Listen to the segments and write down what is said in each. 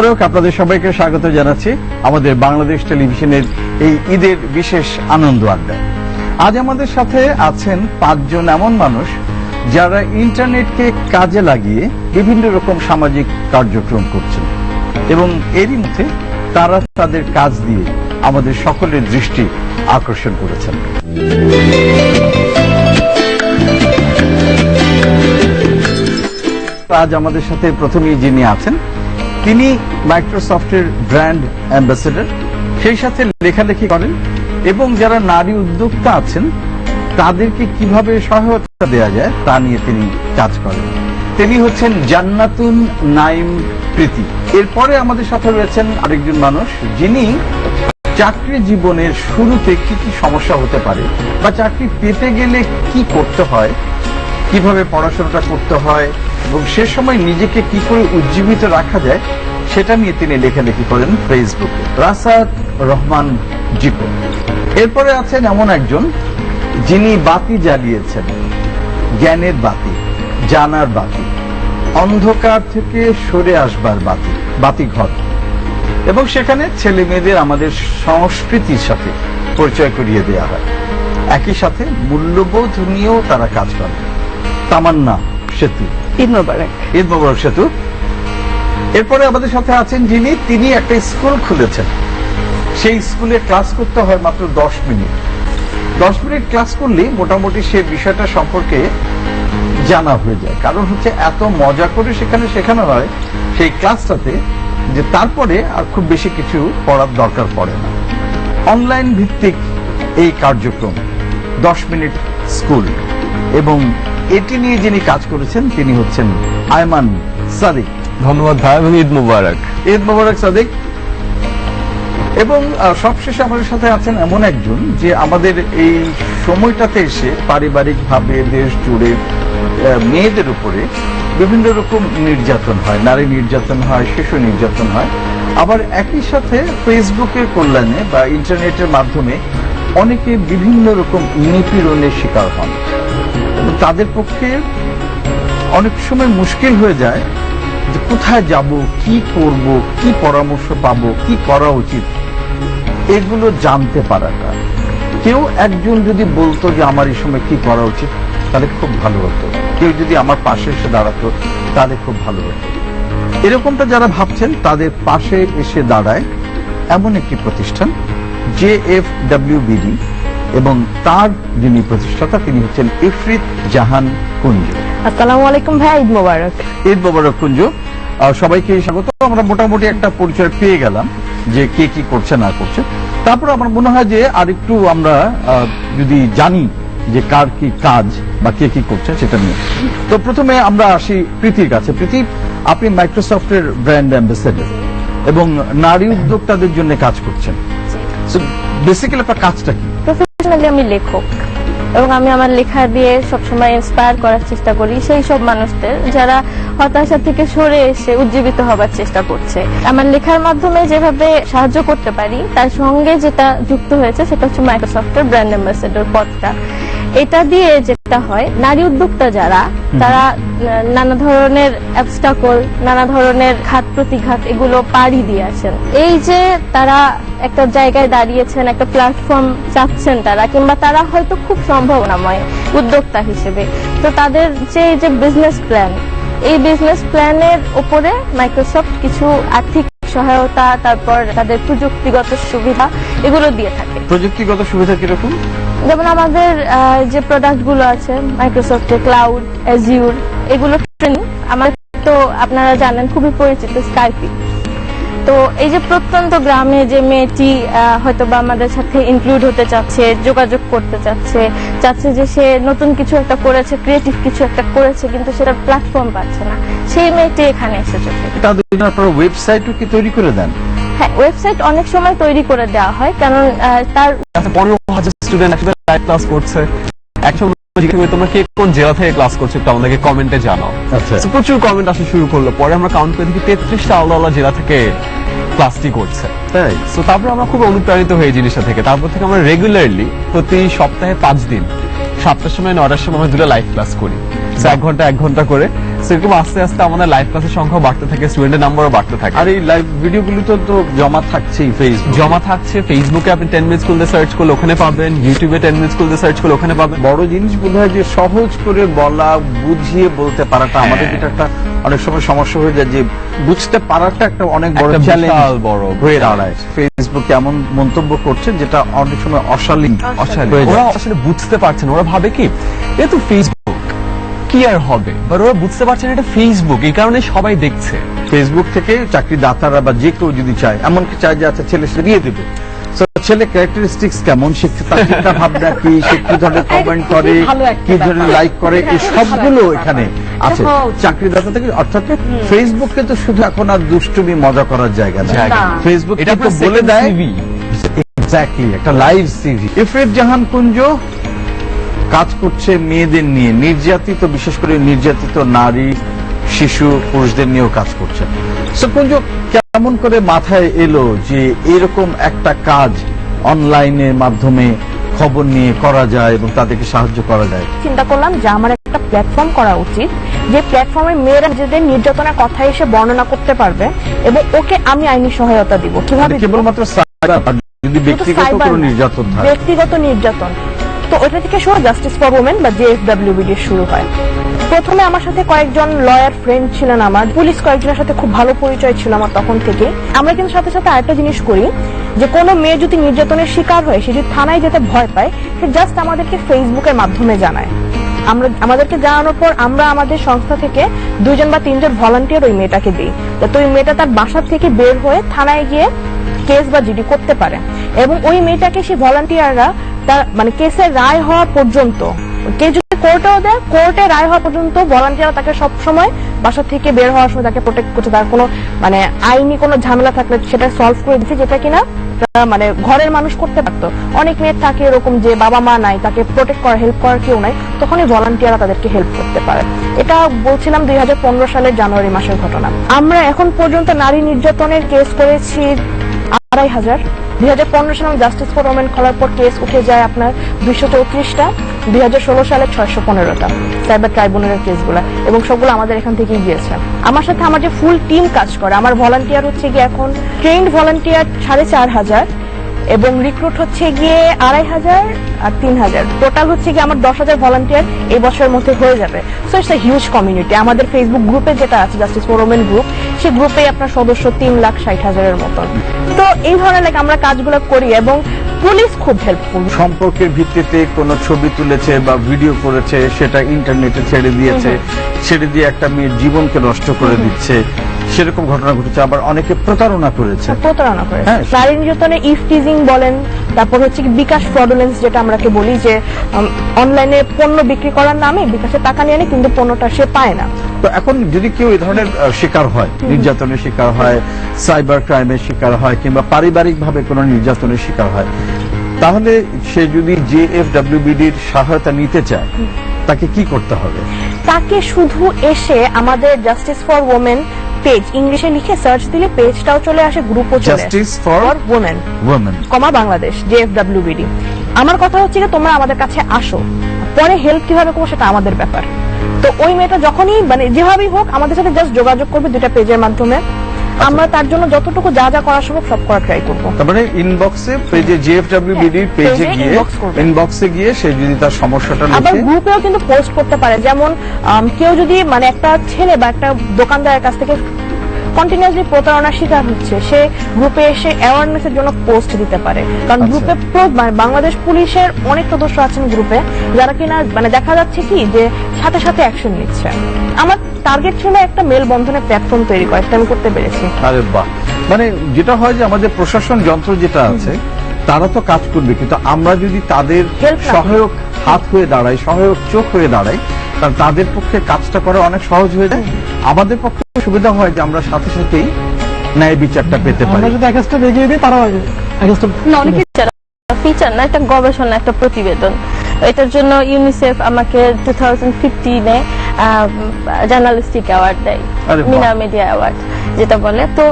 মোবারক, আপনাদের সবাইকে স্বাগত জানাচ্ছি আমাদের বাংলাদেশ টেলিভিশনের এই ঈদের বিশেষ আনন্দ আড্ডায়। আজ আমাদের সাথে আছেন পাঁচজন এমন মানুষ যারা ইন্টারনেটকে কাজে লাগিয়ে বিভিন্ন রকম সামাজিক কার্যক্রম করছেন এবং এরই মধ্যে তারা তাদের কাজ দিয়ে আমাদের সকলের দৃষ্টি আকর্ষণ করেছেন। আজ আমাদের সাথে প্রথমেই যিনি আছেন তিনি মাইক্রোসফটের ব্র্যান্ড অ্যাম্বাসেডর। সেই সাথে লেখালেখি করেন এবং যারা নারী উদ্যোক্তা আছেন, তাদেরকে কীভাবে সহায়তা দেওয়া যায় তা নিয়ে তিনি কাজ করেন। তিনি হচ্ছেন জান্নাতুন নাইম প্রীতি। এরপরে আমাদের সাথে রয়েছেন আরেকজন মানুষ যিনি চাকরি জীবনের শুরুতে কি কি সমস্যা হতে পারে বা চাকরি পেতে গেলে কি করতে হয়, কীভাবে পড়াশোনাটা করতে হয় এবং সে সময় নিজেকে কি করে উজ্জীবিত রাখা যায়, সেটা নিয়ে তিনি লেখালেখি করেন ফেসবুকে। রাসাদ রহমান জিকো এরপরে আছেন এমন একজন যিনি বাতি জ্বালিয়েছেন, জ্ঞানের বাতি, জানার বাতি, অন্ধকার থেকে সরে আসবার বাতি বাতি ঘর এবং সেখানে ছেলে মেয়েদের আমাদের সংস্কৃতির সাথে পরিচয় করিয়ে দেওয়া হয়। একই সাথে মূল্যবোধ নিয়েও তারা কাজ করে। তামান্না সেতু। ঈদ মোবারক। ঈদ মোবারক, সেতু। এরপরে আমাদের সাথে আছেন যিনি, তিনি একটা স্কুল খুলেছেন। সেই স্কুলে ক্লাস করতে হয় মাত্র দশ মিনিট। দশ মিনিট ক্লাস করলেই মোটামুটি সে বিষয়টা সম্পর্কে জানা হয়ে যায়। কারণ হচ্ছে এত মজা করে সেখানে শেখানো হয়, সেই ক্লাসটাতে, যে তারপরে আর খুব বেশি কিছু পড়ার দরকার পড়ে না। অনলাইন ভিত্তিক এই কার্যক্রম, দশ মিনিট স্কুল এবং এটি নিয়ে যিনি কাজ করেছেন তিনি হচ্ছেন আয়মান সাদিক। ধন্যবাদ ভাই এবং ঈদ মুবারক। ঈদ মোবারক সাদিক। এবং সবশেষে আমাদের সাথে আছেন এমন একজন যে আমাদের এই সময়টাতে এসে পারিবারিকভাবে দেশ জুড়ে মেয়েদের উপরে বিভিন্ন রকম নির্যাতন হয় নারী নির্যাতন হয় শিশু নির্যাতন হয়। আবার একই সাথে ফেসবুকের কল্যাণে বা ইন্টারনেটের মাধ্যমে অনেকে বিভিন্ন রকম নিপীড়নের শিকার হন। তাদের পক্ষে অনেক সময় মুশকিল হয়ে যায় যে কোথায় যাব, কি করব, কি পরামর্শ পাবো, কি করা উচিত? এগুলো জানতে পারাটা। কেউ একজন যদি বলতো যে আমার এই সময় কি করা উচিত, তাহলে খুব ভালো হতো। কেউ যদি আমার পাশে এসে দাঁড়াতো, তাহলে খুব ভালো হতো। এরকমটা যারা ভাবছেন, তাদের পাশে এসে দাঁড়ায় এমন একটি প্রতিষ্ঠান, জে এফ ডাব্লিউবিডি এবং তার যিনি প্রতিষ্ঠাতা তিনি হচ্ছেন ইফরিত জাহান কুঞ্জ। আসসালামু আলাইকুম ভাই ঈদ মোবারক। ঈদ মোবারক কুঞ্জ। সবাইকে স্বাগত। আমরা মোটামুটি একটা পরিচয় পেয়ে গেলাম যে কে কি করছে না করছে। তারপর আমার মনে হয় যে আরেকটু আমরা যদি জানি যে কার কি কাজ বা কে কি করছে সেটা নিয়ে। তো প্রথমে আমরা আসি প্রীতির কাছে। প্রীতি আপনি মাইক্রোসফটের ব্র্যান্ড অ্যাম্বাসেডর এবং নারী উদ্যোক্তাদের জন্য কাজ করছেন। বেসিক্যালি আপনার কাজটা কি? প্রফেশনালি আমি লেখক এবং আমি আমার লেখা দিয়ে সবসময় ইন্সপায়ার করার চেষ্টা করি সেই সব মানুষদের যারা হতাশা থেকে সরে এসে উজ্জীবিত হবার চেষ্টা করছে। আমার লেখার মাধ্যমে যেভাবে সাহায্য করতে পারি, তার সঙ্গে যেটা যুক্ত হয়েছে সেটা হচ্ছে মাইক্রোসফটের ব্র্যান্ড অ্যাম্বাসেডর পদটা। এটা দিয়ে যেটা হয় নারী উদ্যোক্তা যারা তারা নানা ধরনের অ্যাবস্টাকল নানা ধরনের ঘাত প্রতিঘাত এগুলো পাড়ি দিয়ে আসেন। এই যে তারা একটা জায়গায় দাঁড়িয়েছেন একটা প্ল্যাটফর্ম চাচ্ছেন তারা কিংবা তারা হয়তো খুব সম্ভাবনাময় উদ্যোক্তা হিসেবে তো তাদের যে এই যে বিজনেস প্ল্যান এই বিজনেস প্ল্যানের উপরে মাইক্রোসফট কিছু আর্থিক সহায়তা তারপর তাদের প্রযুক্তিগত সুবিধা এগুলো দিয়ে থাকে। প্রযুক্তিগত সুবিধা কীরকম? যেমন আমাদের যে প্রোডাক্টগুলো আছে মাইক্রোসফটের ক্লাউড অ্যাজিউর এগুলো আমাদের তো আপনারা জানেন, খুবই পরিচিত স্কাইপি তো এই যে প্রত্যন্ত গ্রামে যে মেয়েটি হয়তো বা আমাদের সাথে ইনক্লুড হতে চাচ্ছে, যোগাযোগ করতে চাচ্ছে চাচ্ছে যে সে নতুন কিছু একটা করেছে ক্রিয়েটিভ কিছু একটা করেছে, কিন্তু সেটার প্ল্যাটফর্ম পাচ্ছে না। সেই মেয়েটি এখানে এসেছে। তাদের আপনারা ওয়েবসাইটও কি তৈরি করে দেন? হ্যাঁ ওয়েবসাইট অনেক সময় তৈরি করে দেওয়া হয় কারণ তার আচ্ছা পনেরো হাজার স্টুডেন্ট একসাথে লাইভ ক্লাস করছে। একসঙ্গে তোমরা কে কোন জেলা থেকে ক্লাস করছ একটু আমাদেরকে কমেন্টে জানাও। আচ্ছা। প্রচুর কমেন্ট আসা শুরু করল। পরে আমরা কাউন্ট করে দেখি তেত্রিশটা আলাদা আলাদা জেলা থেকে ক্লাসটি করছে। তাই? তো তারপর আমরা খুব অনুপ্রাণিত হয়ে জিনিসটা থেকে। তারপর থেকে আমরা রেগুলারলি প্রতি সপ্তাহে পাঁচ দিন সাতটার সময় নটার সময় আমরা দুটো লাইভ ক্লাস করি। এক ঘণ্টা এক ঘণ্টা করে। সেরকম আস্তে আস্তে আমাদের লাইভ ক্লাসের সংখ্যা বাড়তে থাকে স্টুডেন্টের নাম্বারও বাড়তে থাকে। আর এই লাইভ ভিডিওগুলো তো তো জমা থাকছেই ফেসবুক জমা থাকছে। ফেসবুকে আপনি টেন মিনিট স্কুল সার্চ করলে ওখানে পাবেন ইউটিউবে টেন মিনিট স্কুল সার্চ করলে ওখানে পাবেন। বড় জিনিস বোধ হয় যে সহজ করে বলা বুঝিয়ে বলতে পারাটা আমাদের এটা একটা অনেক সময় সমস্যা হয়ে যায় যে বুঝতে পারাটা একটা অনেক বড় চ্যালেঞ্জ বড় হয়ে দাঁড়ায়। ফেসবুকে এমন মন্তব্য করছে যেটা অনেক সময় অশালীন অশালীন। ওরা আসলে বুঝতে পারছে না। ওরা ভাবে কি এ তো ফেসবুক কি আর হবে? বাট ওরা বুঝতে পারছে না এটা ফেসবুক এই কারণে সবাই দেখছে। ফেসবুক থেকে চাকরি দাতারা বা যে কেউ যদি চায় এমনকি চায় যে আচ্ছা ছেলে সে দিয়ে দেবে। ছেলে ক্যারেক্টারিস্টিক্স কেমন? সে তার চিন্তা ভাবনা কি? সে কি ধরনের কমেন্ট করে? কি ধরনের লাইক করে? এই সবগুলো এখানে আছে চাকরিদাতা থেকে অর্থাৎ ফেসবুককে তো শুধু এখন আর দুষ্টুমি মজা করার জায়গা না ফেসবুক এটা তো বলে দেয় এক্স্যাক্টলি একটা লাইভ সিভি ইফরেত জাহান কুঞ্জ কাজ করছে মেয়েদের নিয়ে। নির্যাতিত বিশেষ করে নির্যাতিত নারী শিশু পুরুষদের নিয়েও কাজ করছে। কুঞ্জ কেমন করে মাথায় এলো যে এরকম একটা কাজ অনলাইনের মাধ্যমে খবর নিয়ে করা যায় এবং তাদেরকে সাহায্য করা যায়। চিন্তা করলাম যে আমার একটা প্ল্যাটফর্ম করা উচিত যে প্ল্যাটফর্মে মেয়েরা নিজেদের নির্যাতনের কথা এসে বর্ণনা করতে পারবে এবং ওকে আমি আইনি সহায়তা দিব। কীভাবে কেবলমাত্র যদি ব্যক্তিগত কোনো নির্যাতন ব্যক্তিগত নির্যাতন। তো ওটা থেকে শুরু জাস্টিস ফর ওমেন বা জেএসডব্লিউবিডি শুরু হয়। প্রথমে আমার সাথে কয়েকজন লয়ার ফ্রেন্ড ছিলেন আমার। পুলিশ কয়েকজনের সাথে খুব ভালো পরিচয় ছিল আমার তখন থেকে। আমরা কিন্তু সাথে সাথে আরেকটা জিনিস করি, যে কোনো মেয়ে যদি নির্যাতনের শিকার হয়, সে যদি থানায় যেতে ভয় পায়, সে জাস্ট আমাদেরকে ফেসবুকের মাধ্যমে জানায়। আমরা, আমাদেরকে জানানোর পর আমরা আমাদের সংস্থা থেকে দুইজন বা তিনজন ভলান্টিয়ার ওই মেয়েটাকে দিই। যাতে ওই মেয়েটা তার বাসা থেকে বের হয়ে থানায় গিয়ে কেস বা জিডি করতে পারে। এবং ওই মেয়েটাকে সেই ভলান্টিয়াররা তার মানে কেসের রায় হওয়া পর্যন্ত যদি কোর্টেও দেয়। কোর্টে রায় হওয়া পর্যন্ত ভলান্টিয়ার তাকে সব সময় বাসা থেকে বের হওয়ার সময় তাকে প্রোটেক্ট করছে। তার কোনো মানে আইনি কোনো ঝামেলা থাকলে সেটা সলভ করে দিচ্ছে যেটা কিনা মানে ঘরের মানুষ করতে পারতো। অনেক মেয়ের থাকে এরকম যে বাবা মা নাই, তাকে প্রোটেক্ট করার হেল্প করার কেউ নাই। তখনই ভলান্টিয়াররা তাদেরকে হেল্প করতে পারে। এটা বলছিলাম দুই হাজার পনেরো সালের জানুয়ারি মাসের ঘটনা। আমরা এখন পর্যন্ত নারী নির্যাতনের কেস করেছি আড়াই হাজার। দুই হাজার পনেরো সালে জাস্টিস ফর ওমেন খোলার পর কেস উঠে যায় আপনার দুইশো চৌত্রিশটা, দুই হাজার ষোলো সালে ছয়শো পনেরোটা সাইবার ট্রাইব্যুনালের কেসগুলো এবং সবগুলো আমাদের এখান থেকেই গিয়েছে। আমার সাথে আমার যে ফুল টিম কাজ করে, আমার ভলান্টিয়ার হচ্ছে গিয়ে এখন ট্রেন্ড ভলান্টিয়ার সাড়ে চার হাজার। এবং রিক্রুট হচ্ছে গিয়ে আড়াই হাজার আর তিন হাজার। টোটাল হচ্ছে গিয়ে আমার দশ হাজার ভলান্টিয়ার এই বছরের মধ্যে হয়ে যাবে। So it's a huge community আমাদের ফেসবুক গ্রুপে যেটা আছে জাস্টিস ফর ওমেন গ্রুপ সেই গ্রুপে আপনার সদস্য তিন লাখ ষাট হাজারের মতন। তো এই ধরনের like আমরা কাজগুলো করি এবং পুলিশ খুব হেল্পফুল সম্পর্কের ভিত্তিতে কোনো ছবি তুলেছে বা ভিডিও করেছে সেটা ইন্টারনেটে ছেড়ে দিয়েছে। ছেড়ে দিয়ে একটা মেয়ের জীবনকে নষ্ট করে দিচ্ছে। সেরকম ঘটনা ঘটেছে আবার অনেকে প্রতারণা করেছে। প্রতারণা করে হ্যাঁ। নারী নির্যাতনে ইফ টিজিং বলেন তারপর হচ্ছে বিকাশ ফ্রডুলেন্স যেটা আমরাকে বলি যে অনলাইনে পণ্য বিক্রি করার নামে বিকাশে টাকা নিয়ে কিন্তু পণ্যটা সে পায় না। তো এখন যদি কেউ এই ধরনের শিকার হয় নির্যাতনের শিকার হয় সাইবার ক্রাইমের শিকার হয় কিংবা পারিবারিক ভাবে কোনো নির্যাতনের শিকার হয় তাহলে সে যদি জে এফ ডাব্লিউবিডির সহায়তা নিতে চায় তাকে কি করতে হবে? তাকে শুধু এসে আমাদের জাস্টিস ফর ওমেন পেজ ইংলিশে লিখে সার্চ দিলে পেজটাও চলে আসে গ্রুপও চলে justice for women women comma Bangladesh JFWBD আমার কথা হচ্ছে যে তোমরা আমাদের কাছে আসো পরে হেল্প কীভাবে করব সেটা আমাদের ব্যাপার। তো ওই মেয়েটা যখনই মানে যেভাবেই হোক আমাদের সাথে জাস্ট যোগাযোগ করবে দুইটা পেজের মাধ্যমে। আমরা তার জন্য যতটুকু যা যা করা সম্ভব সব করা ট্রাই করব। তার মানে ইনবক্সে পেজে জিএফডব্লিউবিডির পেজে গিয়ে ইনবক্সে গিয়ে সে যদি তার সমস্যাটা আবার গ্রুপেও কিন্তু পোস্ট করতে পারে। যেমন কেউ যদি মানে একটা ছেলে বা একটা দোকানদারের কাছ থেকে কন্টিনিউসলি প্রতারণার শিকার হচ্ছে সে গ্রুপে এসে অ্যাওয়ারনেস এর জন্য পোস্ট দিতে পারে। কারণ আচ্ছা। গ্রুপে মানে বাংলাদেশ পুলিশের অনেক সদস্য আছেন গ্রুপে যারা কিনা মানে দেখা যাচ্ছে কি যে সাথে সাথে অ্যাকশন নিচ্ছে। আমার টার্গেট ছিল একটা মেল বন্ধনের প্ল্যাটফর্ম তৈরি করা সেটা আমি করতে পেরেছি। আরে বাহ। মানে যেটা হয় যে আমাদের প্রশাসন যন্ত্র যেটা আছে তারা তো কাজ করবে কিন্তু আমরা যদি তাদের। সহায়ক হাত হয়ে দাঁড়াই সহায়ক চোখ হয়ে দাঁড়াই তাদের পক্ষে কাজটা করা অনেক সহজ হয়ে যায়। আমাদের পক্ষে সুবিধা হয় যে আমরা সাথে সাথেই ন্যায় বিচারটা পেতে পারি। আমরা যদি দিই অনেকে ফিচার না একটা গবেষণা একটা প্রতিবেদন। এটার জন্য ইউনিসেফ আমাকে টু থাউজেন্ড ফিফটিনে জার্নালিস্টিক অ্যাওয়ার্ড দেয় মিনা মিডিয়া অ্যাওয়ার্ড যেটা বলে তো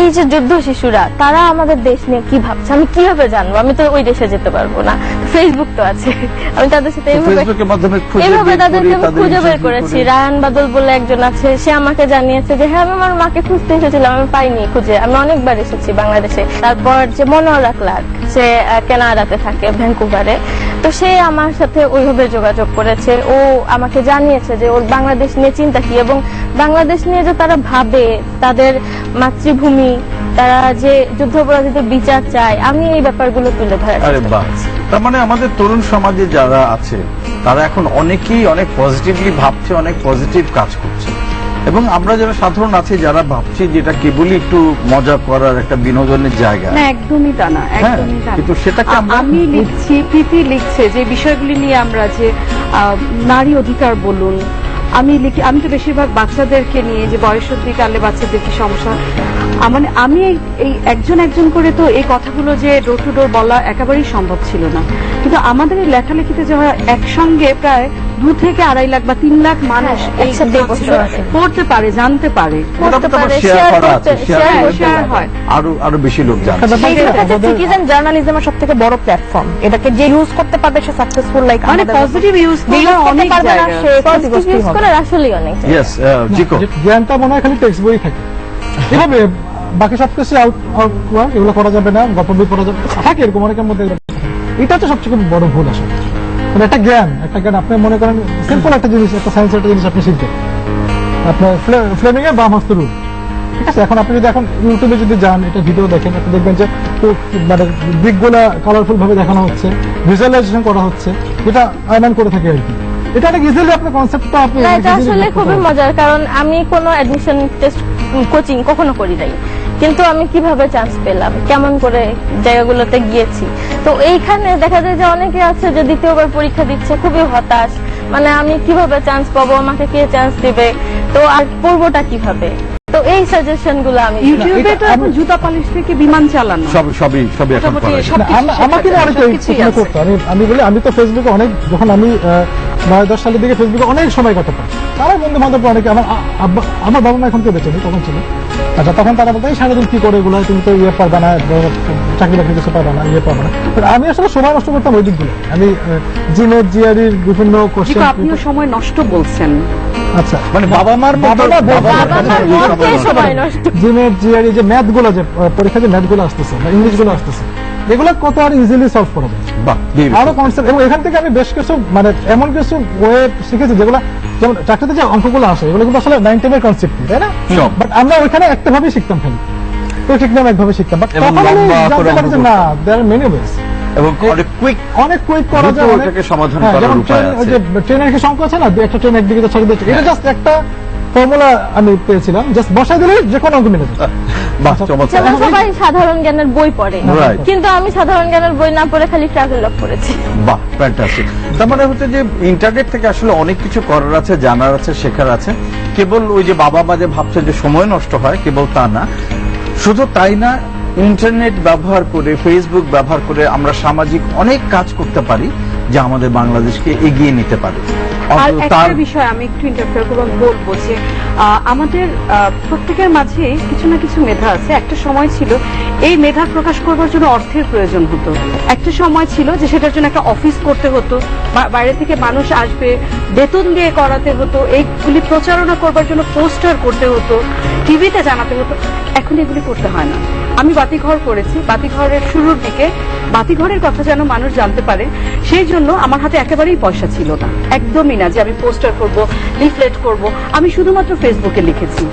এই যে যুদ্ধ শিশুরা তারা আমাদের দেশ নিয়ে কি ভাবছে? আমি কীভাবে জানব? আমি তো ওই দেশে যেতে পারব না। ফেসবুক তো আছে। আমি তাদের সাথে এইভাবে তাদেরকে খুঁজে বের করেছি। করে। রায়ান বাদল বলে একজন আছে সে আমাকে জানিয়েছে যে হ্যাঁ আমি আমার মাকে খুঁজতে এসেছিলাম আমি পাইনি খুঁজে। আমি অনেকবার এসেছি বাংলাদেশে। তারপর যে মনোহরা ক্লার্ক সে কানাডাতে থাকে ভ্যাঙ্কুভারে তো সে আমার সাথে ওইভাবে যোগাযোগ করেছে। ও আমাকে জানিয়েছে যে ওর বাংলাদেশ নিয়ে চিন্তা কি এবং বাংলাদেশ নিয়ে যে তারা ভাবে তাদের মাতৃভূমি তারা যে যুদ্ধাপরাধীদের বিচার চায় আমি এই ব্যাপারগুলো তুলে ধরার তার মানে আমাদের তরুণ সমাজে যারা আছে তারা এখন অনেকেই অনেক পজিটিভলি ভাবছে অনেক পজিটিভ কাজ করছে। এবং আমরা যারা সাধারণ আছি যারা ভাবছি যেটা কেবলই একটু মজা করার একটা বিনোদনের জায়গা। না একদমই তা না একদমই তা কিন্তু সেটাকে আমরা- আমি লিখছি প্রীতি লিখছে যে বিষয়গুলি নিয়ে আমরা যে নারী অধিকার বলুন আমি লিখি আমি তো বেশিরভাগ বাচ্চাদেরকে নিয়ে যে বয়সন্ধিকালে বাচ্চাদের কি সমস্যা? মানে আমি এই- এই একজন একজন করে তো এই কথাগুলো যে ডোর টু ডোর বলা একেবারেই সম্ভব ছিল না। কিন্তু আমাদের এই লেখালেখিতে যে হয় একসঙ্গে প্রায় দু থেকে আড়াই লাখ বা তিন লাখ মানুষ হ্যাঁ, এই। পড়তে পারে জানতে পারে। হয়। আরও আরও বেশি লোক সিটিজেন সব থেকে বড় প্ল্যাটফর্ম এটাকে যে ইউজ করতে পারবে সে সাকসেসফুল লাইক মানে পজিটিভ ইউজ যে অনেক পারবে না জায়গায় সে পজিটিভ ইউজ হবে করার অনেক জায়গা। জিকো জ্ঞানটা মনে হয় খালি টেক্সট বই থাকে এভাবে বাকি সব কিছু আউট আউট এগুলো করা যাবে না গল্প বই পড়া যাবে থাকে এরকম অনেকের মধ্যে এটা তো সবচেয়ে বড় ভুল আসলে মানে একটা জ্ঞান একটা জ্ঞান। আপনি মনে করেন সিম্পল একটা জিনিস একটা সায়েন্স একটা জিনিস আপনি শিখবেন। আপনার ফ্লেমিং এর বাম হস্ত রুল ঠিক আছে? এখন আপনি যদি এখন ইউটিউবে যদি যান এটা ভিডিও দেখেন আপনি দেখবেন যে মানে দিকগুলা কালারফুল ভাবে দেখানো হচ্ছে ভিজুয়ালাইজেশন করা হচ্ছে যেটা আয়নান করে থাকে আর কি। এটা অনেক ইজিলি আপনি কনসেপ্টটা আপনি এটা আসলে খুবই মজার কারণ আমি কোনো অ্যাডমিশন টেস্ট কোচিং কখনো করি নাই। কিন্তু আমি কীভাবে চান্স পেলাম? কেমন করে জায়গাগুলোতে গিয়েছি? তো এইখানে দেখা যায় যে অনেকে আছে যে দ্বিতীয়বার পরীক্ষা দিচ্ছে খুবই হতাশ। মানে আমি কীভাবে চান্স পাবো? আমাকে কে চান্স দিবে? তো আর পড়বোটা কীভাবে? তো এই সাজেশনগুলো আমি ইউটিউবে তো এখন জুতা পালিশ থেকে বিমান চালানো। সব সবই সবই এখন আমাকে অনেকে। করতো আমি আমি বলি আমি তো ফেসবুকে অনেক যখন আমি নয় দশ সালের দিকে ফেসবুকে অনেক সময় কাটাতাম। আমার বন্ধু বান্ধব অনেকে আমার আমার বাবা মা এখন কেউ বেঁচে তখন ছিল? আচ্ছা তখন তারা বলতো এই সারাদিন কি করে এগুলো? তুমি তো ইয়ে পারবে না চাকরি বাকরি কিছু পারবে না ইয়ে পারবে না। আমি আসলে সময় নষ্ট করতাম ওই দিকগুলো আমি জিমের জিয়ারির বিভিন্ন কোশ্চেন আপনিও সময় নষ্ট বলছেন। আচ্ছা মানে বাবা মার বাবা মা- জিমের জিয়ারি যে ম্যাথগুলো যে পরীক্ষা যে ম্যাথগুলো আসতেছে বা ইংলিশগুলো আসতেছে এগুলো কত আর ইজিলি সলভ করা। যায় বাহ আরও কনসেপ্ট এবং এখান থেকে আমি বেশ কিছু মানে এমন কিছু ওয়ে শিখেছি যেগুলো যেমন চাকরিতে যে অঙ্কগুলো আসে এগুলো কিন্তু আসলে নাইন টেনের কনসেপ্ট তাই না? বাট আমরা ওইখানে একটা ভাবে শিখতাম খালি। তো ঠিক নাম একভাবে শিখতাম। বাট তখন না দেয়ার আর মেনি ওয়েস এবং অনেক কুইক অনেক কুইক করা যায় সমাধান হ্যাঁ, করার উপায় আছে। যে ট্রেনের কি সংখ্যা আছে না? একটা ট্রেন একদিকে আরেকদিকে যাচ্ছে। এটা জাস্ট একটা ফর্মুলা আমি পেয়েছিলাম জাস্ট বসাই দিলে যে কোনো অঙ্ক মিলে বাহ চমৎকার। সবাই সাধারণ জ্ঞানের বই পড়ে কিন্তু আমি সাধারণ জ্ঞানের বই না পড়ে খালি ট্রাভেল লগ পড়েছি। বাহ ফ্যান্টাস্টিক তার মানে হচ্ছে যে ইন্টারনেট থেকে আসলে অনেক কিছু করার আছে জানার আছে শেখার আছে। কেবল ওই যে বাবা মা যে ভাবছে যে সময় নষ্ট হয় কেবল তা না। শুধু তাই না ইন্টারনেট ব্যবহার করে ফেসবুক ব্যবহার করে আমরা সামাজিক অনেক কাজ করতে পারি। যা আমাদের বাংলাদেশকে এগিয়ে নিতে পারে। আর একটা বিষয় আমি একটু ইন্টারফেয়ার করব বলব যে আমাদের প্রত্যেকের মাঝে কিছু না কিছু মেধা আছে। একটা সময় ছিল এই মেধা প্রকাশ করবার জন্য অর্থের প্রয়োজন হতো। একটা সময় ছিল যে সেটার জন্য একটা অফিস করতে হতো বা- বাইরে থেকে মানুষ আসবে বেতন দিয়ে করাতে হতো এইগুলি প্রচারণা করবার জন্য পোস্টার করতে হতো টিভিতে জানাতে হতো। এখন এগুলি করতে হয় না। আমি বাতিঘর করেছি। বাতিঘরের শুরুর দিকে বাতিঘরের কথা যেন মানুষ জানতে পারে, সেই জন্য আমার হাতে একেবারেই পয়সা ছিল না। একদমই না যে আমি পোস্টার করব, লিফলেট করব। আমি শুধুমাত্র ফেসবুকে লিখেছি।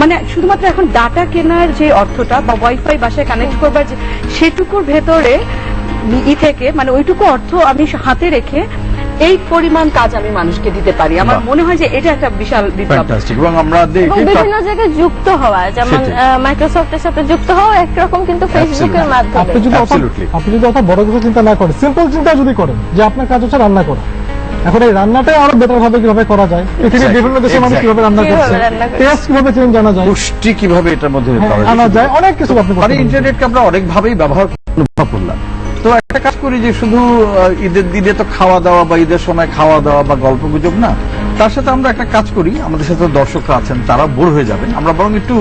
মানে শুধুমাত্র এখন ডাটা কেনার যে অর্থটা বা ওয়াইফাই বাসায় কানেক্ট করবার সেটুকুর ভেতরে ই থেকে মানে ওইটুকু অর্থ আমি হাতে রেখে এই পরিমাণ কাজ আমি মানুষকে দিতে পারি। আমার মনে হয় যে এটা একটা বিশাল বিপ্লব। এবং আমরা বিভিন্ন জায়গায় যুক্ত হওয়া যেমন। মাইক্রোসফটের সাথে যুক্ত হওয়া একরকম কিন্তু ফেসবুকের মাধ্যমে। আপনি যদি অত আপনি যদি অত বড় কিছু চিন্তা না করেন সিম্পল চিন্তা যদি করেন যে আপনার কাজ হচ্ছে রান্না করা। এখন এই রান্নাটাই আরও বেটার ভাবে কীভাবে করা যায়। পৃথিবীর বিভিন্ন দেশে মানুষ কীভাবে রান্না করছে। টেস্ট কীভাবে চেঞ্জ জানা যায়। পুষ্টি কীভাবে এটার মধ্যে হ্যাঁ, আনা যায়। অনেক কিছু আপনি মানে ইন্টারনেটকে আমরা অনেক ভাবেই ব্যবহার অনুভব করলাম। কাজ করি যে শুধু ঈদের দিনে তো খাওয়া দাওয়া বা ঈদের সময় খাওয়া দাওয়া বা গল্প গুজব না তার সাথে আমরা একটা কাজ করি আমাদের সাথে দর্শকরা আছেন তারা বোর হয়ে যাবেন। আমরা বরং একটু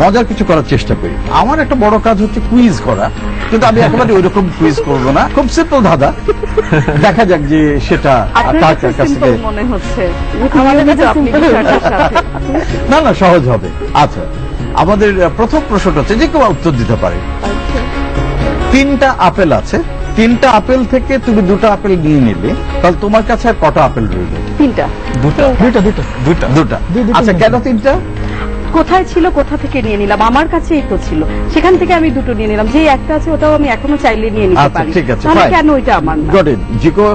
মজার কিছু করার চেষ্টা করি। আমার একটা বড় কাজ হচ্ছে কুইজ করা কিন্তু আমি একেবারে ওইরকম কুইজ করব না খুব সিম্পল ধাঁধা। দেখা যাক যে সেটা কাছে থেকে মনে আপনি না না সহজ হবে। আচ্ছা আমাদের প্রথম প্রশ্নটা হচ্ছে যে কেউ উত্তর দিতে পারে। তিনটা আপেল আছে তিনটা আপেল থেকে তুমি দুটো আপেল নিয়ে নিলে তাহলে তোমার কাছে আর কটা আপেল রইল? তিনটা। দুটা? দুটা দুটা দুটো। আচ্ছা কেন তিনটা? কোথায় ছিল কোথা থেকে নিয়ে নিলাম? আমার কাছেই তো ছিল। সেখান থেকে আমি দুটো নিয়ে নিলাম। যে একটা আছে ওটাও আমি এখনও চাইলে নিয়ে নিতে আচ্ছা পারি। ঠিক আছে তাহলে কেন ওইটা আমার না? গট ইট জিকো?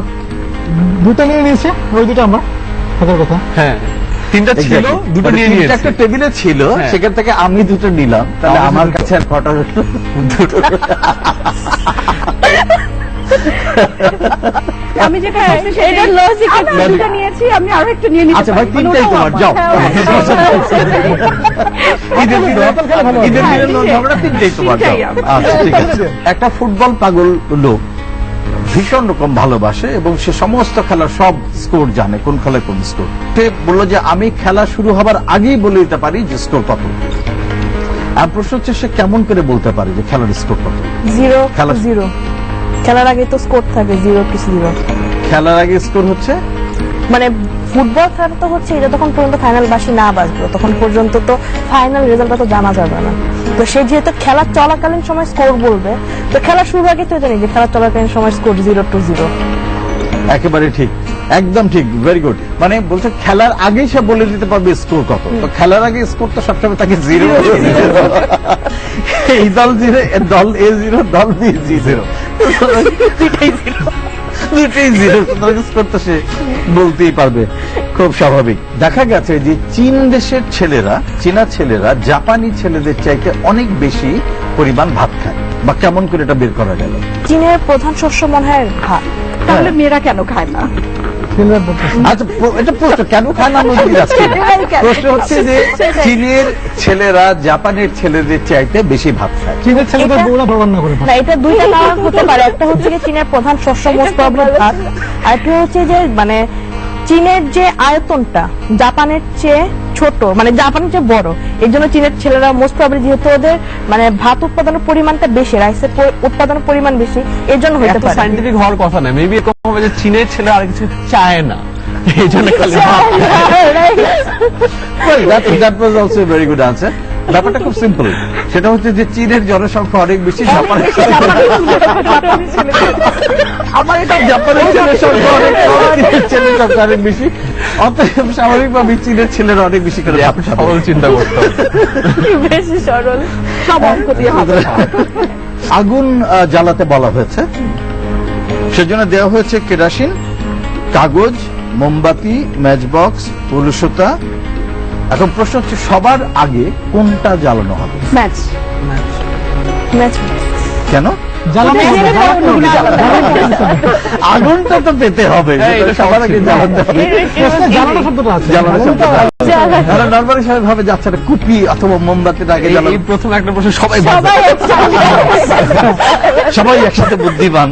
দুইটা নিয়ে নিয়েছে ওই দুটো আমার। থাকার কথা। হ্যাঁ তিনটা ছিল দুটো মানে নিয়ে নিয়েছি। একটা টেবিলে ছিল হ্যাঁ। সেখান থেকে আমি দুটো নিলাম তাহলে আমার আমার কাছে আর কটা দুটো। আমি যেটা দুটো নিয়েছি আমি আরও একটা নিয়ে নিতে আচ্ছা ভাই মানে তিনটাই তোমার যাও। ঈদের দিনে ঝগড়া তিনটাই তোমার আচ্ছা ঠিক আছে। একটা ফুটবল পাগল লোক ভীষণ রকম ভালোবাসে এবং সে সমস্ত খেলার সব স্কোর জানে কোন খেলায় কোন স্কোর। সে বলল যে আমি খেলা শুরু হবার আগেই বলে দিতে পারি যে স্কোর কত। আর প্রশ্ন হচ্ছে সে কেমন করে বলতে পারে যে খেলার স্কোর কত? জিরো খেলা- জিরো খেলার আগে তো স্কোর থাকে জিরো টু জিরো খেলার আগে স্কোর হচ্ছে? মানে ফুটবল খেলা তো হচ্ছে এটা তখন পর্যন্ত ফাইনাল বাসি না বাজলো তখন পর্যন্ত তো ফাইনাল রেজাল্টটা তো জানা যাবে না। তো সে যেহেতু খেলা চলাকালীন সময় স্কোর বলবে তো খেলা শুরু আগে তো জানি যে খেলা চলাকালীন সময় স্কোর জিরো টু জিরো একেবারে ঠিক। একদম ঠিক ভেরি গুড মানে বলছে খেলার আগেই সে বলে দিতে পারবে স্কোর কত। তো খেলার আগে স্কোর তো সবসময় তাকে জিরো এই দল জিরো দল এ জিরো দল বি জি জিরো দুটোই জিরো স্কোর তো সে বলতেই পারবে। খুব স্বাভাবিক। দেখা গেছে যে চীন দেশের ছেলেরা চীনা ছেলেরা জাপানি ছেলেদের চাইতে অনেক বেশি পরিমাণ ভাত খায়। বা কেমন করে এটা বের করা গেল? চীনের প্রধান শস্য মনে হয় ভাত তাহলে মেয়েরা কেন খায় না। আচ্ছা এটা প্রশ্ন কেন খায় না আমরা বুঝতে প্রশ্ন হচ্ছে যে চীনের ছেলেরা জাপানের ছেলেদের চাইতে বেশি ভাত খায়। চীনের ছেলেদের বউরা করে না এটা দুইটা কারণ হতে পারে। একটা হচ্ছে যে চীনের প্রধান শস্য মস্ত ভাত আর একটা হচ্ছে যে মানে চীনের যে আয়তনটা জাপানের চেয়ে ছোট মানে জাপানের চেয়ে বড়। এই জন্য চীনের ছেলেরা মোস্ট প্রবলি যেহেতু ওদের মানে ভাত উৎপাদনের পরিমাণটা বেশি রাইসের উৎপাদনের পরিমাণ বেশি এর জন্য হতে পারে। সাইন্টিফিক হওয়ার কথা না মেবি এরকম হবে যে চীনের ছেলে আর কিছু চায় না। এই জন্য খালি. ব্যাপারটা খুব সিম্পল সেটা হচ্ছে যে চীনের জনসংখ্যা অনেক বেশি জাপানের আমার এটা জাপানের ছেলের সংখ্যা অনেক কম, চীনের অনেক বেশি। অতএব স্বাভাবিকভাবে চীনের ছেলেরা অনেক বেশি করে সরল চিন্তা করতে বেশি সরল সব অঙ্ক দিয়ে হবে। আগুন জ্বালাতে বলা হয়েছে। সেজন্য দেওয়া হয়েছে কেরাসিন কাগজ মোমবাতি ম্যাচবক্স পুলুসুতা এখন প্রশ্ন হচ্ছে সবার আগে কোনটা জ্বালানো হবে? ম্যাচ ম্যাচ কেন? আগুনটা তো পেতে হবে। সেটা এটা সবার আগে জ্বালাতে হবে। জ্বালানো শব্দটা আছে। জ্বালানো শব্দটা তারা নর্মালি সবাই ভাবে যাচ্ছে না কুপি অথবা মোমবাতিটা আগে জ্বালানো। এই প্রথম একটা প্রশ্ন সবাই সবাই একসাথে। বুদ্ধিমান।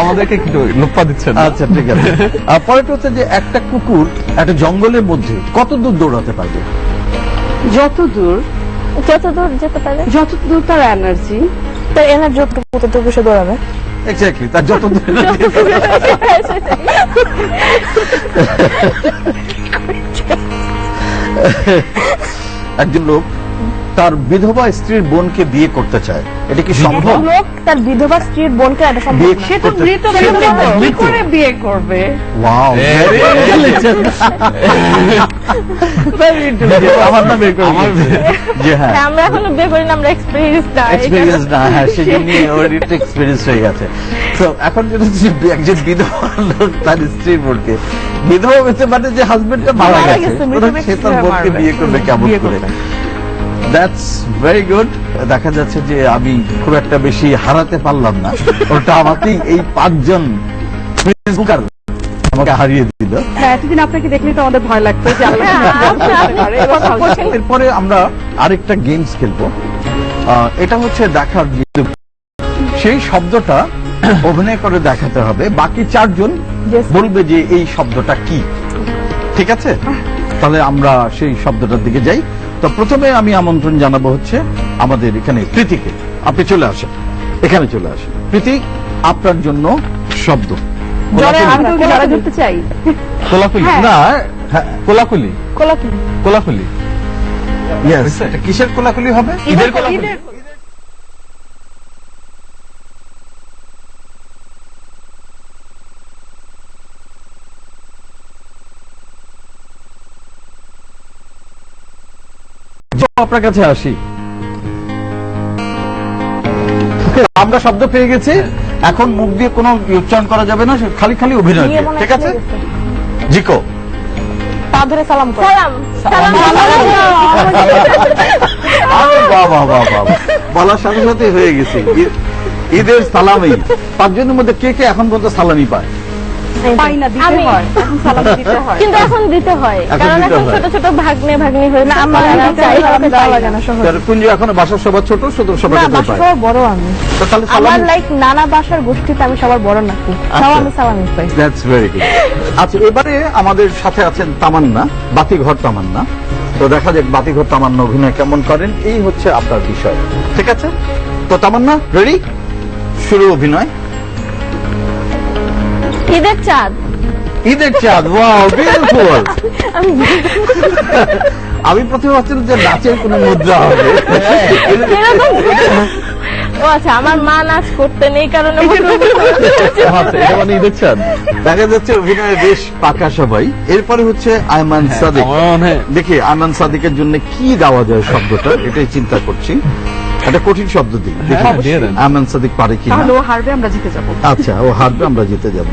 আমাদেরকে লোপ্পা দিচ্ছেন। আচ্ছা ঠিক আছে। পরেরটা হচ্ছে যে একটা কুকুর একটা জঙ্গলের মধ্যে কত দূর দৌড়াতে পারবে? যত দূর? যত দূর যেতে পারে? যত দূর তার এনার্জি তার এনার যতটুকু ততটুকু সে দৌড়াবে? এক্স্যাক্টলি তার যত একজন লোক তার বিধবা স্ত্রীর বোনকে বিয়ে করতে চায়। এটা কি সম্ভব? লোক তার বিধবা স্ত্রীর বোনকে এটা সম্ভব? সে তো মৃত কি করে বিয়ে করবে? আমার না আমার- হ্যাঁ। আমরা এখনও বিয়ে করি না আমরা এক্সপিরিয়েন্স না এক্সপিরিয়েন্স না হ্যাঁ সেজন্য হয়ে গেছে। তো এখন একজন বিধবা লোক তার স্ত্রীর বোনকে বিধবা হয়েছে মানে যে হাজবেন্ডটা মারা গেছে সে তার বোনকে বিয়ে করবে কেমন করে। দ্যাটস ভেরি গুড দেখা যাচ্ছে যে আমি খুব একটা বেশি হারাতে পারলাম না। ওটা আমাকেই এই পাঁচজন ফেসবুকার আমাকে হারিয়ে দিল। হ্যাঁ এতদিন আপনাকে দেখলে তো আমাদের ভয় লাগতো এরপরে আমরা আরেকটা গেমস খেলব। এটা হচ্ছে দেখার সেই শব্দটা অভিনয় করে দেখাতে হবে। বাকি চারজন বলবে যে এই শব্দটা কি। ঠিক আছে? তাহলে আমরা সেই শব্দটার দিকে যাই। তো প্রথমে আমি আমন্ত্রণ জানাব হচ্ছে আমাদের এখানে প্রীতিকে। আপনি চলে আসেন। এখানে চলে আসেন। প্রীতি আপনার জন্য শব্দ। কোলাকুলি। না হ্যাঁ কোলাকুলি। কোলাকুলি। কোলাকুলি। কিসের কোলাকুলি হবে? ঈদের কোলাকুলি। আপনার কাছে আসি। আমরা শব্দ পেয়ে গেছি। এখন মুখ দিয়ে কোনো উচ্চারণ করা যাবে না খালি খালি অভিনয় ঠিক আছে? জিকো। পা ধরে সালাম সালাম। সালাম আরে বাহ বাহ বাহ বাহ বলার সাথে সাথে হয়ে গেছে। ঈদের সালামি পাঁচজনের মধ্যে কে কে এখন পর্যন্ত সালামি পায়? পাই না দিতে হয়। এখন সালাম দিতে হয়। কিন্তু এখন দিতে হয়। কারণ এখন ছোট ছোট ভাগ্নে ভাগ্নি হয়ে না আমার চাই হয়, আমাকে দেওয়া লাগে না সহজে। তার এখন বাসার সবার ছোট সুতরাং সবার না কাছে বাসা পায়? সবার বড় আমি। তো তাহলে আমার লাইক নানা বাসার গোষ্ঠীতে আমি সবার বড় নাকি তাও আমি সালামি পাই দ্যাটস ভেরি গুড আচ্ছা এবারে আমাদের সাথে আছেন তামান্না বাতিঘর তামান্না। তো দেখা যাক বাতিঘর তামান্না অভিনয় কেমন করেন এই হচ্ছে আপনার বিষয়। ঠিক আছে? তো তামান্না রেডি শুরু অভিনয়। ঈদের চাঁদ। ঈদের চাঁদ ওয়াও বিউটিফুল আমি প্রথমে ভাবছিলাম যে নাচের কোনো মুদ্রা হবে। ও আচ্ছা আমার মা নাচ করতেন এই কারণে মনে আচ্ছা, মানে ঈদের চাঁদ। দেখা যাচ্ছে অভিনয়ে বেশ পাকা সবাই। এরপরে হচ্ছে আয়মান সাদিক। আমার মনে দেখি আনন্দ সাদিকের জন্য কি দেওয়া যায় শব্দটা এটাই চিন্তা করছি। একটা কঠিন শব্দ দিই। হ্যাঁ, দিয়ে দেন। আমান সাদিক পারে কি তাহলে ও হারবে আমরা জিতে যাব। আচ্ছা ও হারবে আমরা জিতে যাব।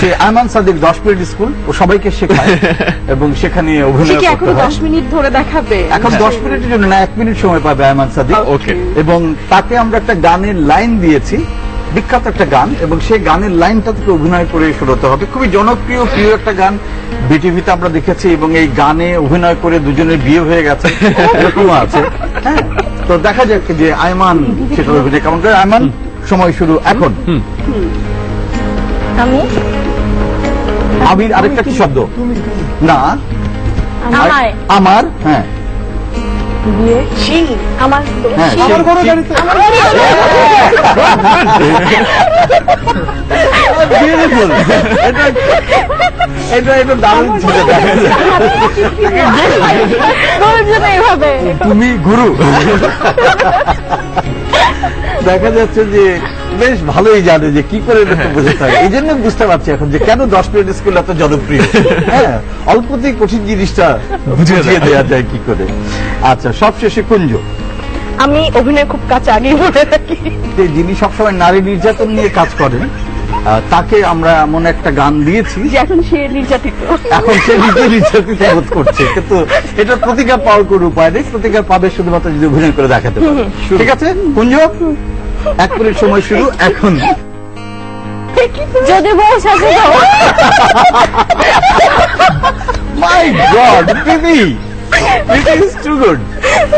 সে আমান সাদিক দশ মিনিট স্কুল ও সবাইকে শেখায় এবং সেখানে অভিনয় করতে এখনও হয়। দশ মিনিট ধরে দেখাবে? এখন দশ মিনিটের জন্য না 1 মিনিট সময় পাবে আমান সাদিক। ওকে। এবং তাকে আমরা একটা গানের লাইন দিয়েছি। বিখ্যাত একটা গান এবং সেই গানের লাইনটা থেকে অভিনয় করে শুরোতে হবে। খুবই জনপ্রিয় প্রিয় একটা গান। বিটিভিতে আমরা দেখেছি এবং এই গানে অভিনয় করে দুজনের বিয়ে হয়ে গেছে। এরকম আছে। হ্যাঁ তো দেখা যাক যে আয়মান সেটা অভিনয় কেমন করে। আয়মান সময় শুরু এখন। আমি? আমি আরেকটা কি শব্দ? না। আমার? হ্যাঁ। দিয়ে শিং আমার হ্যাঁ আমার গাড়িতে। Beautiful. এটা এটা এটা দারুণ ছিল। তুমি গুরু। দেখা যাচ্ছে যে বেশ ভালোই জানে যে কি করে এটাকে বোঝাতে হয়। এই জন্য বুঝতে পারছি এখন যে কেন দশ মিনিট স্কুল এত জনপ্রিয়? হ্যাঁ অল্পতেই কঠিন জিনিসটা বুঝিয়ে দেওয়া যায় কি করে। আচ্ছা সবশেষে কুঞ্জ। আমি অভিনয় খুব কাছে আগেই রাখি। যে যিনি সবসময় নারী নির্যাতন নিয়ে কাজ করেন তাকে আমরা এমন একটা গান দিয়েছি। এখন সে নির্যাতিত। এখন সে নিজে নির্যাতিত বোধ করছে। কিন্তু এটা প্রতিকার পাওয়ার কোনো উপায় নেই। প্রতিকার পাবে শুধুমাত্র যদি অভিনয় করে দেখাতে পারে। ঠিক আছে কুঞ্জ? এক মিনিট সময় শুরু এখন। যদি বউ সাথে যাও মাই গড দিদি ইট ইজ টু গুড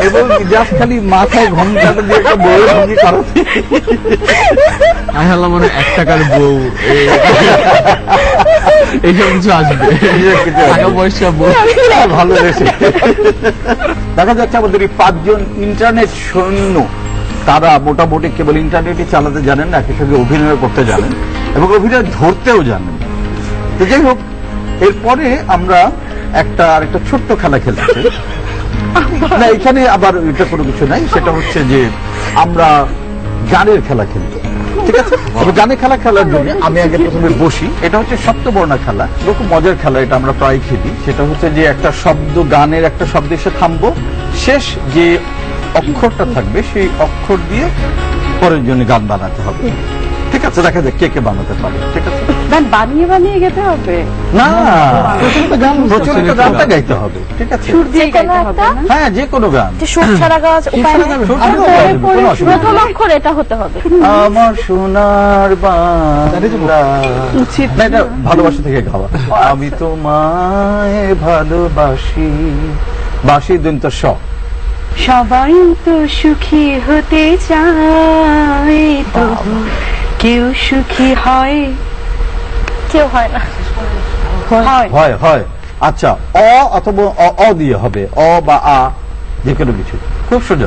এবং জাস্ট খালি মাথায় ঘন্টাটা দিয়ে একটা বউয়ের করাতে আমি ভাবলাম মানে এক টাকার বউ। এইসব কিছু আসবে। টাকা পয়সা বউ। ভালো হয়েছে দেখা যাচ্ছে আমাদের এই পাঁচজন ইন্টারনেট সৈন্য। তারা মোটামুটি কেবল ইন্টারনেটই চালাতে জানেন না একই সঙ্গে অভিনয় করতে জানেন এবং অভিনয় ধরতেও জানেন। তো যাই হোক, এরপরে আমরা একটা আরেকটা ছোট্ট খেলা খেলতে না, এখানে আবার এটা কোনো কিছু নাই, সেটা হচ্ছে যে আমরা গানের খেলা খেলব ঠিক আছে? গানের খেলা খেলার জন্য আমি আগে প্রথমে বসি। এটা হচ্ছে সপ্তবর্ণা খেলা। খুব মজার খেলা এটা, আমরা প্রায় খেলি। সেটা হচ্ছে যে একটা শব্দ, গানের একটা শব্দ এসে থামবো। শেষ যে অক্ষরটা থাকবে সেই অক্ষর দিয়ে পরের জন্য গান বানাতে হবে। ঠিক আছে দেখা যাক কে কে বানাতে পারে। ঠিক আছে? গান বানিয়ে বানিয়ে গেতে হবে? না প্রচলিত গান প্রচলিত গানটা গাইতে হবে। ঠিক আছে? সুর দিয়ে যে কোনো গাইতে হবে হ্যাঁ যে কোনো গান সুর ছাড়া উপায় নেই। প্রথম অক্ষর এটা হতে হবে। আমার সোনার বাংলা। উচিত। না এটা ভালোবাসা থেকে গাওয়া আমি তোমায় ভালোবাসি। বাসি দিন তো স সবাই তো সুখী হতে চায় তবু কেউ সুখী হয়? কেউ হয় না। হয়। হয়। হয় আচ্ছা অ অথবা অ অ দিয়ে হবে। অ বা আ যে কোনো কিছু। খুব সোজা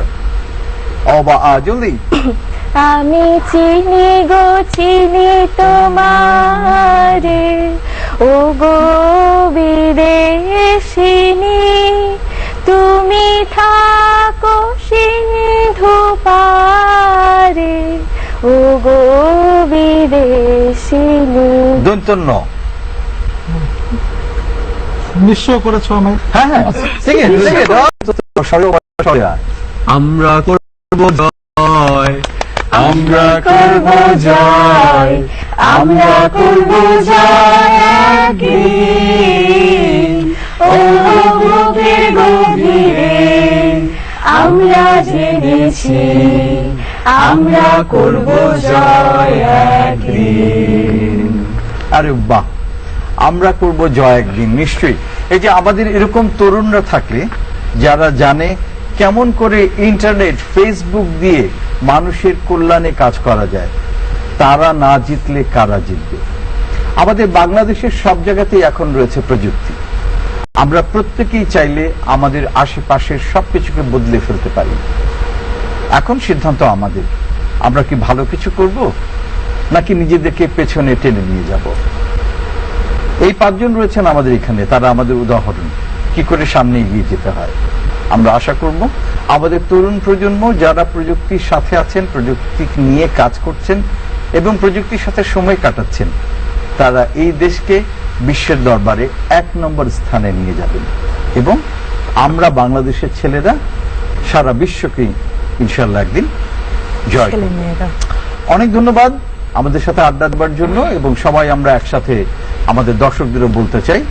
অবা আ জলদি। আমি চিনি গো চিনি তোমারে। ও গো বিদেশিনী। তুমি থাকো সিন্ধু পারে। ও গো বিদেশিনী দন্তন্য নিঃস্ব করেছ আমায়। হ্যাঁ হ্যাঁ। সরে আয়। আমরা করব জয় আমরা করব জয় আমরা করব জয়। বুকের গভীরে আমরা জেনেছি, আমরা করব জয় একদিন। আরে বাহ, আমরা করব জয় একদিন, নিশ্চয়ই। এই যে আমাদের এরকম তরুণরা থাকলে, যারা জানে কেমন করে ইন্টারনেট ফেসবুক দিয়ে মানুষের কল্যাণে কাজ করা যায়, তারা না জিতলে কারা জিতবে? আমাদের বাংলাদেশের সব জায়গাতেই এখন রয়েছে প্রযুক্তি। আমরা প্রত্যেকেই চাইলে আমাদের আশেপাশের সবকিছুকে বদলে ফেলতে পারি। এখন সিদ্ধান্ত আমাদের। আমরা কি ভালো কিছু করব, নাকি নিজেদেরকে পেছনে টেনে নিয়ে যাব? এই পাঁচজন রয়েছেন আমাদের এখানে, তারা আমাদের উদাহরণ। কি করে সামনে এগিয়ে যেতে হয়? আমরা আশা করব, আমাদের তরুণ প্রজন্ম যারা প্রযুক্তির সাথে আছেন, প্রযুক্তি নিয়ে কাজ করছেন এবং প্রযুক্তির সাথে সময় কাটাচ্ছেন, তারা এই দেশকে বিশ্বের দরবারে এক নম্বর স্থানে নিয়ে যাবেন। এবং আমরা বাংলাদেশের ছেলেরা সারা বিশ্বকে ইনশাল্লাহ একদিন জয় অনেক ধন্যবাদ আমাদের সাথে আড্ডা দেবার জন্য এবং সবাই আমরা একসাথে আমাদের দর্শকদেরও বলতে চাই